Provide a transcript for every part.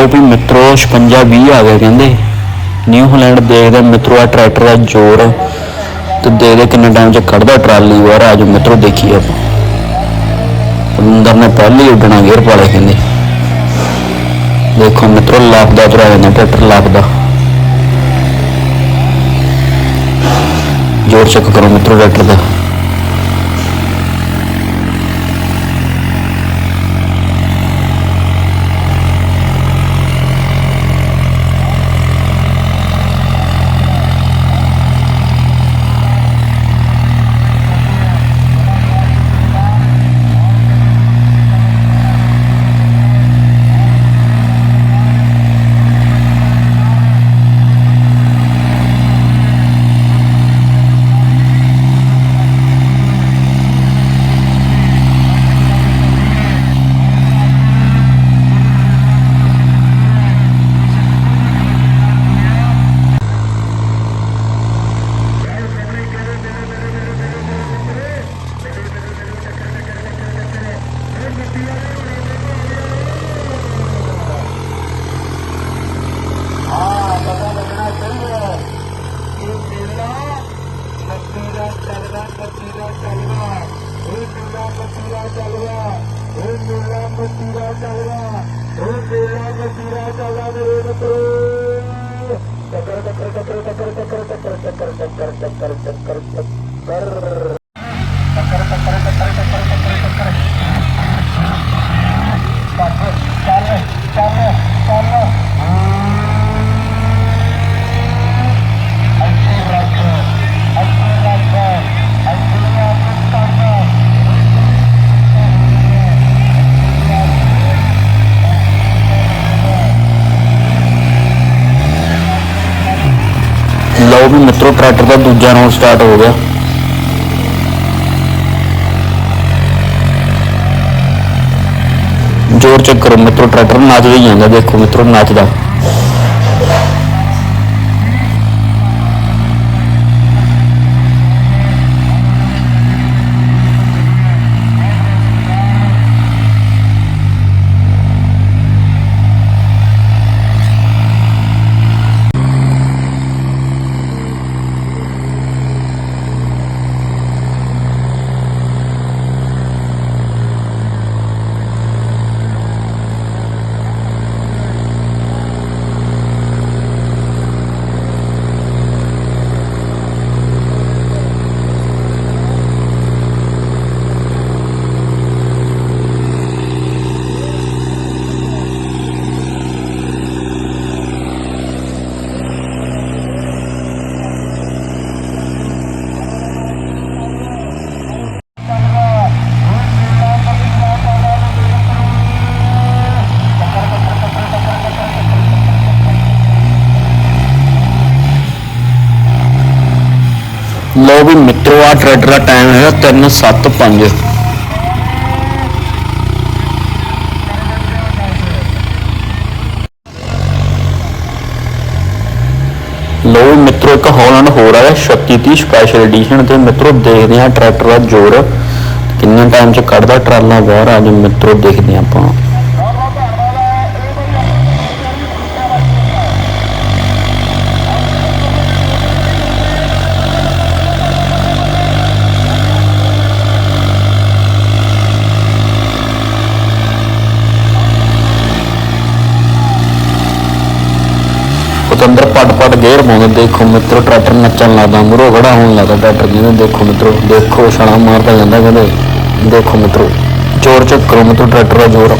ਲਓ ਵੀ ਮਿੱਤਰੋ 56 20 ਆ ਗਏ ਕਹਿੰਦੇ। ਨਿਊ ਹਾਲੈਂਡ ਦੇਖਦੇ ਮਿੱਤਰੋ ਆ ਟਰੈਕਟਰ ਦਾ ਜ਼ੋਰ ਤੇ ਦੇਖਦੇ ਕਿੰਨੇ ਟਾਈਮ ਚ ਕੱਢਦਾ ਟਰਾਲੀ ਬਾਹਰ ਆ ਮਿੱਤਰੋ ਦੇਖੀਏ ਆਪਾਂ। ਅੰਦਰ ਨੇ ਪਹਿਲੇ ਹੀ ਉੱਡਣਾ ਗੇਰ ਪਾਲੇ ਕਹਿੰਦੇ। ਦੇਖੋ ਮਿੱਤਰੋ ਲੱਭਦਾ ਤੁਰਿਆ ਜਾਂਦਾ ਟਰੈਕਟਰ ਲੱਭਦਾ ਜ਼ੋਰ ਚੈੱਕ ਕਰੋ ਮਿੱਤਰੋ ਟਰੈਕਟਰ ਦਾ। मेला मथुरा चल रहा ओ मेला मथुरा चल रहा ओ मेला मथुरा चल रहा मेरे मित्रों टकर टकर टकर टकर टकर टकर टकर टकर टकर टकर ਟਰੈਕਟਰ ਦਾ ਦੂਜਾ ਰਾਉਂਡ ਸਟਾਰਟ ਹੋ ਗਿਆ। ਜ਼ੋਰ ਚੈੱਕ ਕਰੋ ਮਿੱਤਰੋ, ਟਰੈਕਟਰ ਨੱਚਦਾ ਹੀ ਜਾਂਦਾ, ਦੇਖੋ ਮਿੱਤਰੋ, ਨੱਚਦਾ। ਲਓ ਵੀ ਮਿੱਤਰੋ ਆ ਟਰੈਕਟਰ ਦਾ ਟਾਈਮ ਹੈਗਾ 375 ਲਓ ਮਿੱਤਰੋ, ਇੱਕ ਹੌਲੈਂਡ ਹੋਰ ਆਇਆ 3630 ਸਪੈਸ਼ਲ ਐਡੀਸ਼ਨ ਤੇ ਮਿੱਤਰੋ ਦੇਖਦੇ ਆ ਟਰੈਕਟਰ ਦਾ ਜ਼ੋਰ ਕਿੰਨੇ ਟਾਈਮ ਚ ਕੱਢਦਾ, ਟਰਾਲਾ ਬਾਹਰ ਆ ਜਾ ਮਿੱਤਰੋ ਦੇਖਦੇ ਆ ਆਪਾਂ। ਗੇਅਰ ਪਾਉਂਦੇ, ਦੇਖੋ ਮਿੱਤਰੋ, ਟਰੈਕਟਰ ਨੱਚਣ ਲੱਗਦਾ ਮੁਰੋ ਖੜਾ ਹੋਣ ਲੱਗਦਾ, ਟਰੈਕਟਰ ਕਹਿੰਦੇ ਦੇਖੋ ਮਿੱਤਰੋ, ਦੇਖੋ, ਛਾਲਾ ਮਾਰਦਾ ਜਾਂਦਾ ਕਹਿੰਦੇ, ਦੇਖੋ ਮਿੱਤਰੋ, ਜ਼ੋਰ ਚੱਕ ਕਰੋ ਮਿੱਤਰੋ, ਟਰੈਕਟਰ ਦਾ ਜ਼ੋਰ।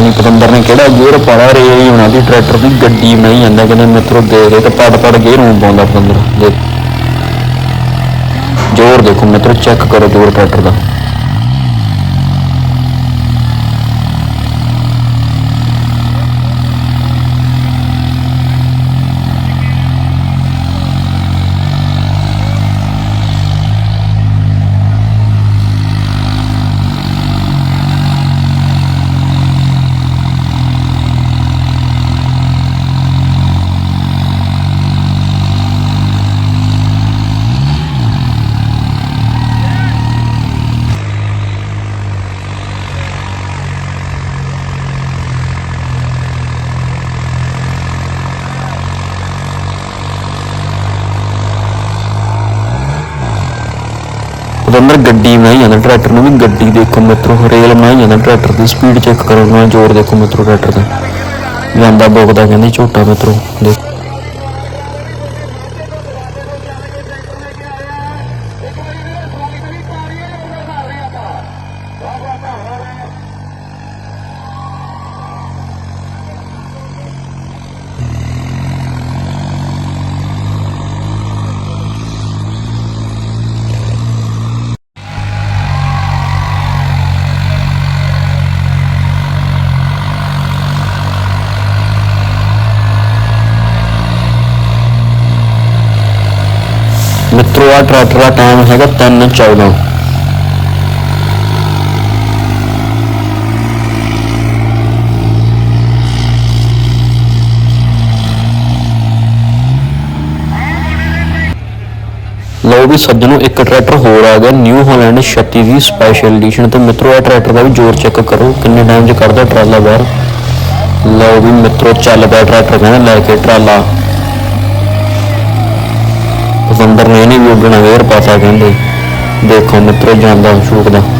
ਪਤਾ ਨਹੀਂ ਪਤੰਦਰ ਨੇ ਕਿਹੜਾ ਗੇਅਰ ਪਾਇਆ, ਰੇ ਹੀ ਹੋਣਾ ਦੀ ਟਰੈਕਟਰ ਦੀ ਗੱਡੀ ਮੈਂ ਹੀ ਜਾਂਦਾ, ਕਹਿੰਦੇ ਮਿੱਤਰੋ ਦੇ ਦੇ ਤੇ ਪੜ ਪੜ ਗੇਅਰ ਨੂੰ ਪਾਉਂਦਾ ਪਤੰਦਰ ਦੇ ਜ਼ੋਰ ਦੇਖੋ ਮਿੱਤਰੋ ਚੈੱਕ ਕਰੋ ਜ਼ੋਰ ਟਰੈਕਟਰ ਦਾ ਪਤੰਦਰ ਗੱਡੀ ਬਣਾਈ ਜਾਂਦਾ ਟਰੈਕਟਰ ਨੂੰ ਵੀ ਗੱਡੀ ਦੇਖੋ ਮਿੱਤਰੋ ਰੇਲ ਬਣਾਈ ਜਾਂਦਾ ਟਰੈਕਟਰ ਦੀ ਸਪੀਡ ਚੈੱਕ ਕਰੋ ਨਾਲ ਜ਼ੋਰ ਦੇਖੋ ਮਿੱਤਰੋ ਟਰੈਕਟਰ ਦਾ। ਜਾਂਦਾ ਬੋਕਦਾ ਕਹਿੰਦੇ ਝੋਟਾ ਮਿੱਤਰੋ, ਦੇਖ। ਮਿੱਤਰੋ ਆ ਟਰੈਕਟਰ ਦਾ ਟਾਈਮ ਹੈਗਾ 3:14 ਲਓ ਵੀ ਸੱਜਣੋ, ਇੱਕ ਟਰੈਕਟਰ ਹੋਰ ਆ ਗਿਆ ਨਿਊ ਹਾਲੈਂਡ 36 ਦੀ ਸਪੈਸ਼ਲ ਐਡੀਸ਼ਨ ਤੇ ਮਿੱਤਰੋ, ਇਹ ਟਰੈਕਟਰ ਦਾ ਵੀ ਜ਼ੋਰ ਚੈੱਕ ਕਰੋ, ਕਿੰਨੇ ਟਾਈਮ 'ਚ ਕੱਢਦਾ ਟਰਾਲਾ ਬਾਹਰ। ਲਓ ਵੀ ਮਿੱਤਰੋ, ਚੱਲ ਪਿਆ ਟਰੈਕਟਰ ਕਹਿੰਦਾ ਲੈ ਕੇ ਟਰਾਲਾ। ਪਸੰਦਰ ਨੇ ਇਹਨੇ ਵੀ ਉੱਡਣਾ ਵੇਰ ਪਾਸਾ ਕਹਿੰਦੇ ਦੇਖੋ ਮਿੱਤਰੋ ਜਾਂਦਾ ਸ਼ੂਕਦਾ ਸਾਡੇ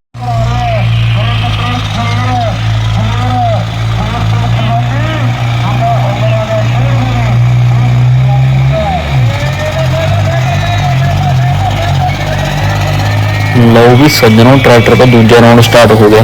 ਲਓ ਵੀ ਸੱਜਣੋ ਟਰੈਕਟਰ ਦਾ ਦੂਜਾ ਰਾਉਂਡ ਸਟਾਰਟ ਹੋ ਗਿਆ।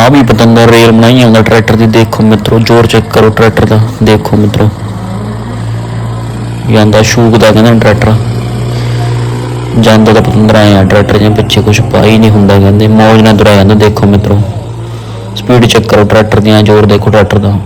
ਆ ਵੀ ਪਤੰਦਰ ਰੇਲ ਬਣਾਈ ਜਾਂਦਾ ਟਰੈਕਟਰ ਦੀ, ਦੇਖੋ ਮਿੱਤਰੋ, ਜ਼ੋਰ ਚੈੱਕ ਕਰੋ ਟਰੈਕਟਰ ਦਾ, ਦੇਖੋ ਮਿੱਤਰੋ। ਜਾਂਦਾ ਸ਼ੂਕ ਦਾ ਕਹਿੰਦਾ ਟਰੈਕਟਰ। ਜਾਂਦਾ ਤਾਂ ਪਤੰਦਰ ਆਏ ਆ, ਟਰੈਕਟਰ ਜਾਂ ਪਿੱਛੇ ਕੁਝ ਪਾ ਹੀ ਨਹੀਂ ਹੁੰਦਾ ਕਹਿੰਦੇ, ਮੌਜ ਨਾਲ ਦੁਰਾ ਜਾਂਦਾ, ਦੇਖੋ ਮਿੱਤਰੋ। ਸਪੀਡ ਚੈੱਕ ਕਰੋ ਟਰੈਕਟਰ ਦੀਆਂ, ਜ਼ੋਰ ਦੇਖੋ ਟਰੈਕਟਰ ਦਾ।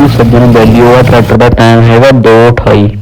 ਲੋ ਵੀ ਸੱਜਣ ਵੈਲਿਊ ਆ ਟਰੈਕਟਰ ਦਾ ਟਾਈਮ ਹੈਗਾ 2:28